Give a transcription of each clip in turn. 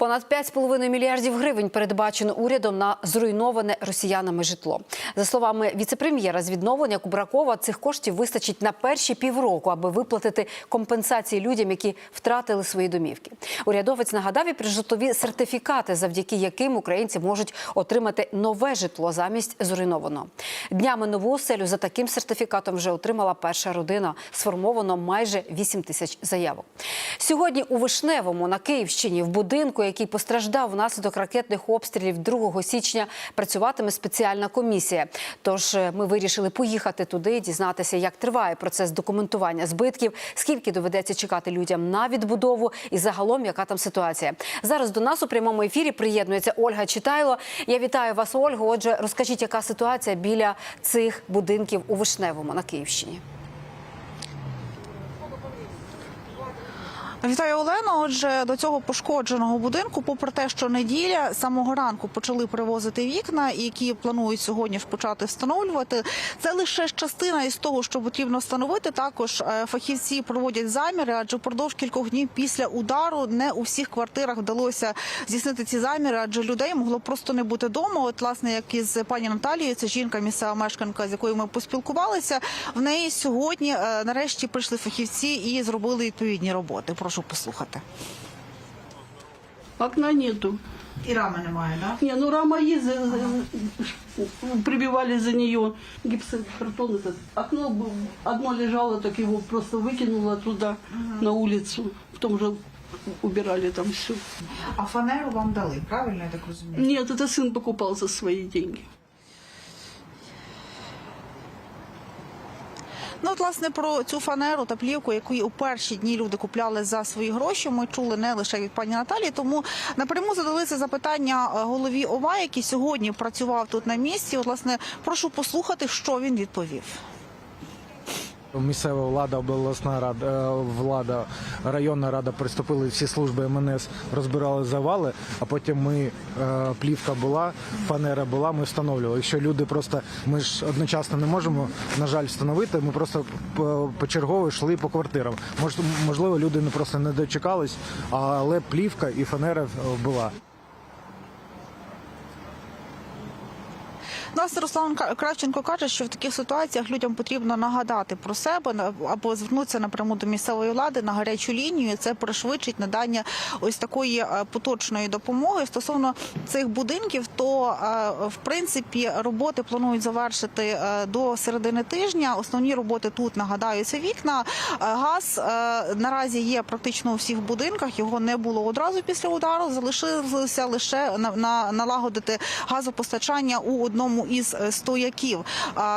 Понад 5,5 мільярдів гривень передбачено урядом на зруйноване росіянами житло. За словами віцепрем'єра з відновлення Кубракова, цих коштів вистачить на перші півроку, аби виплатити компенсації людям, які втратили свої домівки. Урядовець нагадав і про житлові сертифікати, завдяки яким українці можуть отримати нове житло замість зруйнованого. Днями нову оселю за таким сертифікатом вже отримала перша родина. Сформовано майже 8 тисяч заявок. Сьогодні у Вишневому на Київщині в будинку, який постраждав внаслідок ракетних обстрілів 2 січня, працюватиме спеціальна комісія. Тож е, ми вирішили поїхати туди дізнатися, як триває процес документування збитків, скільки доведеться чекати людям на відбудову і загалом, яка там ситуація. Зараз до нас у прямому ефірі приєднується Ольга Читайло. Я вітаю вас, Ольго. Отже, розкажіть, яка ситуація біля цих будинків у Вишневому на Київщині. Вітаю Олено. Отже, до цього пошкодженого будинку, попри те, що неділя самого ранку почали привозити вікна, які планують сьогодні ж почати встановлювати. Це лише частина із того, що потрібно встановити. Також е, фахівці проводять заміри, адже впродовж кількох днів після удару не у всіх квартирах вдалося здійснити ці заміри, адже людей могло просто не бути вдома. От, власне, як із пані Наталією, це жінка, місцева мешканка, з якою ми поспілкувалися. В неї сьогодні е, нарешті прийшли фахівці і зробили відповідні роботи Прошу послухати. Окна нету. І рами немає, да? Не, ну рама есть, за- за- прибивали за нее гипсокартон этот. Окно бы- одно лежало, так его просто выкинуло туда, на улицу. Потом же убирали там все. А фанеру вам дали, правильно я так розумію? Нет, это сын покупал за свои деньги. Ну, от, власне, про цю фанеру та плівку, яку у перші дні люди купляли за свої гроші, ми чули не лише від пані Наталії. Тому напряму задали це запитання е, голові ОВА, який сьогодні працював тут на місці. От, власне, прошу послухати, що він відповів. Місцева влада, обласна рада, е, влада, районна рада приступили всі служби МНС, розбирали завали, а потім ми е, плівка була, фанера була, ми встановлювали. Якщо люди просто ми ж одночасно не можемо, на жаль, встановити. Ми просто по- почергово йшли по квартирам. Можливо, люди не просто не дочекались, але плівка і фанера була. Власне, Руслан Кравченко каже, що в таких ситуаціях людям потрібно нагадати про себе або звернутися напряму до місцевої влади на гарячу лінію. Це пришвидшить надання ось такої е, поточної допомоги. Стосовно цих будинків, то е, в принципі роботи планують завершити е, до середини тижня. Основні роботи тут нагадаю, це вікна. Газ наразі є практично у всіх будинках. Його не було одразу після удару. Залишилося лише на, на налагодити газопостачання у одному із е, стояків.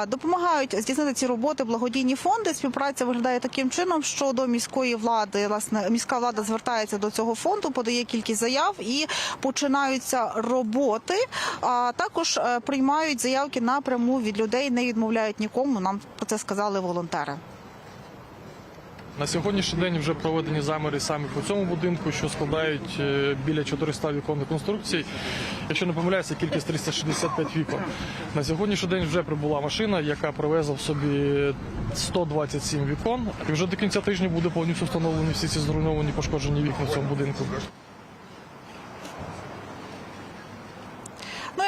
Допомагають здійснити ці роботи благодійні фонди. Співпраця виглядає таким чином, що до міської влади, власне, міська влада звертається до цього фонду, подає кількість заяв і починаються роботи. А також е, приймають заявки напряму від людей, не відмовляють нікому. Нам про це сказали волонтери. На сьогоднішній день вже проведені заміри саме по цьому будинку, що складають е, біля 400 віконних конструкцій. Якщо не помиляюся, кількість 365 вікон. На сьогоднішній день вже прибула машина, яка привезла в собі 127 вікон. І вже до кінця тижня буде повністю встановлені всі ці зруйновані пошкоджені вікна в цьому будинку.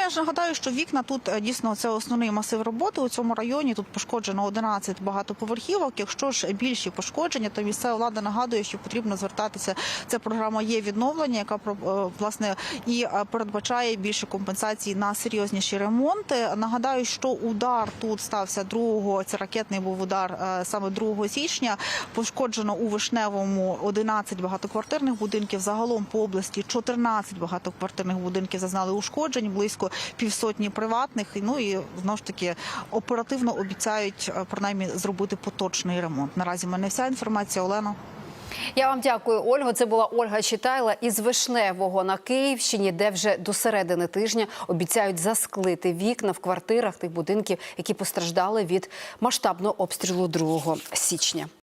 Я ж нагадаю, що вікна тут е, дійсно це основний масив роботи. У цьому районі тут пошкоджено 11 багатоповерхівок. Якщо ж більші пошкодження, то місцева влада нагадує, що потрібно звертатися. Це програма є відновлення, яка е, власне і е, передбачає більше компенсації на серйозніші ремонти. Нагадаю, що удар тут стався 2 Це ракетний був удар саме 2 січня. Пошкоджено у вишневому 11 багатоквартирних будинків. Загалом по області 14 багатоквартирних будинків зазнали ушкоджень, близько півсотні приватних. Ну і знову ж таки оперативно обіцяють е, принаймні зробити поточний ремонт. Наразі в мене вся інформація. Олена. Я вам дякую, Ольго. Це була Ольга Читайла із Вишневого на Київщині, де вже до середини тижня обіцяють засклити вікна в квартирах тих будинків, які постраждали від масштабного обстрілу 2 січня.